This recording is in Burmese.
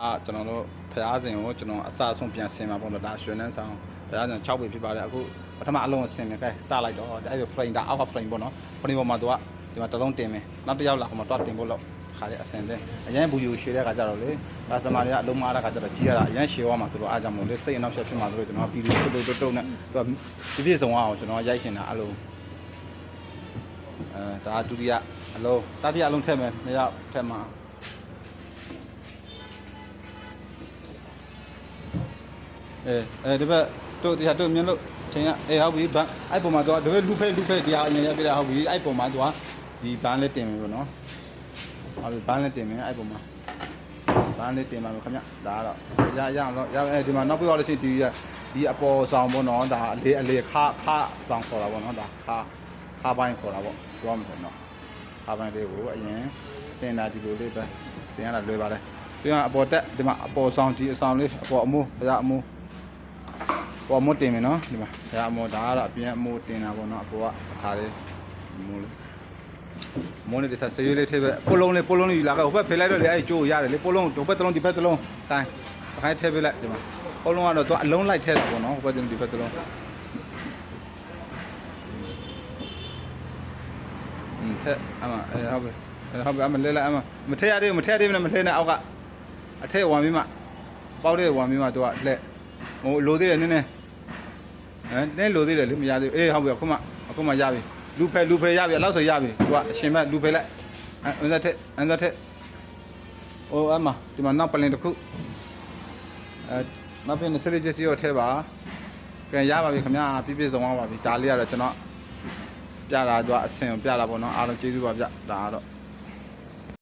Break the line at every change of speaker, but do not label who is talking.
အာကျွန်တော်တို့ဖရားစဉ်ကိုကျွန်တော်အစအဆုံးပြန်ဆင်มาပေါ့နော်ဒါရွှေနှန်းဆောင်ဖရားစဉ်6ပေဖြစ်ပါတယ်အခုပထမအလုံးကိုဆင်မယ်ကဲစလိုက်တော့အဲ့ဒီ frame ဒါအောက်က frame ပေါ့နော် frame ပေါ်မှာသူကဒီမှာတစ်လုံးတင်မယ်နောက်တစ်ယောက်လာဟိုမှာတွားတင်ဖို့လို့ခါလေအစင်တဲ့အရင်ဘူယူရှည်တဲ့ခါကျတော့လေဒါသမားတွေကအလုံးမားတဲ့ခါကျတော့ကြီးရတာအရင်ရှည်သွားမှာဆိုတော့အားကြောင့်မို့လေစိတ်အနောက်ဆက်ဖြစ်မှာဆိုတော့ကျွန်တော်ဗီဒီယိုတုတ်တုတ်တုတ်နဲ့သူကပြည့်ပြည့်စုံအောင်ကျွန်တော်ရိုက်ရှင်တာအဲ့လိုအဲဒါဒုတိယအလုံးတတိယအလုံးထည့်မယ်နှစ်ယောက်ထည့်မှာ အဲအဲဒီဘက်တို့တရားတို့မြင်လို့ချိန်ကအေးဟုတ်ပြီဘန်အဲ့ပုံမှာတော့ဒီဘက်လူဖဲလူဖဲတရားအမြင်ရပြတာဟုတ်ပြီအဲ့ပုံမှာတော့ဒီဘန်လေးတင်မယ်ပေါ့နော်ဟုတ်ပြီဘန်လေးတင်မယ်အဲ့ပုံမှာဘန်လေးတင်ပါမယ်ခင်ဗျဒါကတော့ရရအောင်တော့ရအဲဒီမှာနောက်ပြီးတော့လို့ရှိရင်ဒီဒီအပေါ်ဆောင်ပေါ့နော်ဒါအလေအလေခါခါဆောင်ခေါ်တာပေါ့နော်ဒါခါခါပိုင်းခေါ်တာပေါ့ပြောမှာပေါ့နော်ခါပိုင်းလေးကိုအရင်တင်တာဒီလိုလေးပဲတင်ရတာလွယ်ပါတယ်ပြီးတော့အပေါ်တက်ဒီမှာအပေါ်ဆောင်ဒီအဆောင်လေးအပေါ်အမိုးဘုရားအမိုး ပေါ်မတင်မယ်နော်ဒီမှာဆရာအမောဒါကတော့အပြင်အမိုးတင်တာပေါ့နော်အပေါ်ကအခါလေးမိုးလေးမိုးလေးဒီစားဆေးရွေးလေးထည့်ပဲပိုလုံးလေးပိုလုံးလေးယူလာခဲ့ဟိုဘက်ဖေးလိုက်တော့လေအဲ့ကျိုးရတယ်လေပိုလုံးဟိုဘက်တစ်လုံးဒီဘက်တစ်လုံးတိုင်းအခိုင်းထည့်ပေးလိုက်ဒီမှာပိုလုံးကတော့သူအလုံးလိုက်ထည့်တာပေါ့နော်ဟိုဘက်တစ်လုံးဒီဘက်တစ်လုံးอืมထည့်အမအဲဟုတ်ပြီဟုတ်ပြီအမလဲလိုက်အမမထည့်ရသေးဘူးမထည့်ရသေးဘူးနဲ့မထည့်နဲ့အောက်ကအထည့်ဝမ်းပြီးမှပေါက်တဲ့ဝမ်းပြီးမှသူကလက် ဟိုလိုသေးတယ်နည်းနည်းအဲတင်းလိုသေးတယ်လေမရသေးဘူးအေးဟုတ်ပြီအခုမှအခုမှရပြီလူဖယ်လူဖယ်ရပြီအဲ့လောက်ဆိုရပြီသူကအရှင်မလူဖယ်လိုက်အဲအန်သက်ထက်အန်သက်ထက်ဟိုအမဒီမှာနောက်ပလင်တစ်ခုအဲနောက်ပြင်စရိတ်ပစ္စည်းရောထဲပါကဲရပါပြီခင်ဗျာပြည့်ပြည့်စုံသွားပါပြီဒါလေးကတော့ကျွန်တော်ပြတာသူကအဆင်ကိုပြတာပေါ့နော်အားလုံးကျေးဇူးပါဗျဒါကတော့